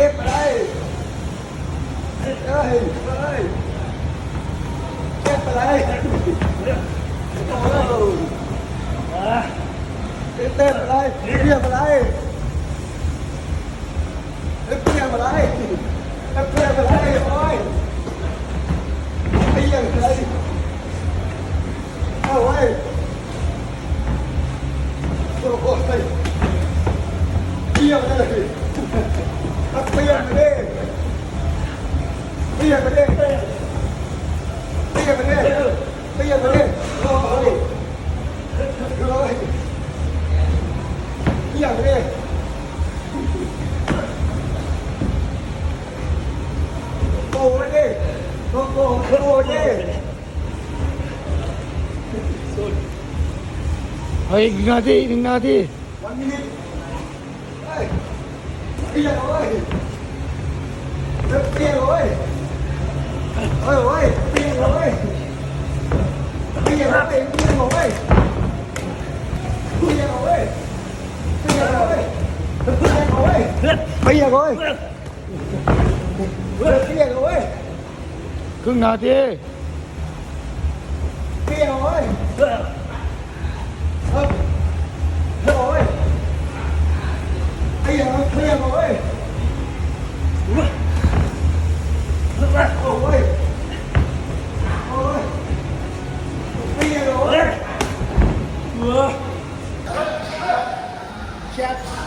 เก็บอะไรเอ้ยเอ้ยเก็บอะไรโอ้เก็บเต้นอะไรเรียกอะไรเรียกอะไรเรียกอะไรโอ้ยเรียกอะไรเอาไว้โอ้โหเรียกอะไร มันเปลี่ยนไปดิเปลี่ยนไปดิเปลี่ยนไปดิเปลี่ยนไปดิรอเขาดิรอเปลี่ยนไปดิโกงไปดิโกงโกงโกงดิเฮ้ยหนึ่งนาทีหนึ่งนาที one minute เฮ้ย เปลี่ยนเลยเปลี่ยนเลยเฮ้ยเฮ้ยเปลี่ยนเลยเปลี่ยนเลยเปลี่ยนเลยเปลี่ยนเลยเปลี่ยนเลยเปลี่ยนเลยเปลี่ยนเลยเปลี่ยนเลยเปลี่ยนเลยครึ่งนาทีเปลี่ยนเลยเฮ้ยเฮ้ยเปลี่ยนเปลี่ยนเลย Yap.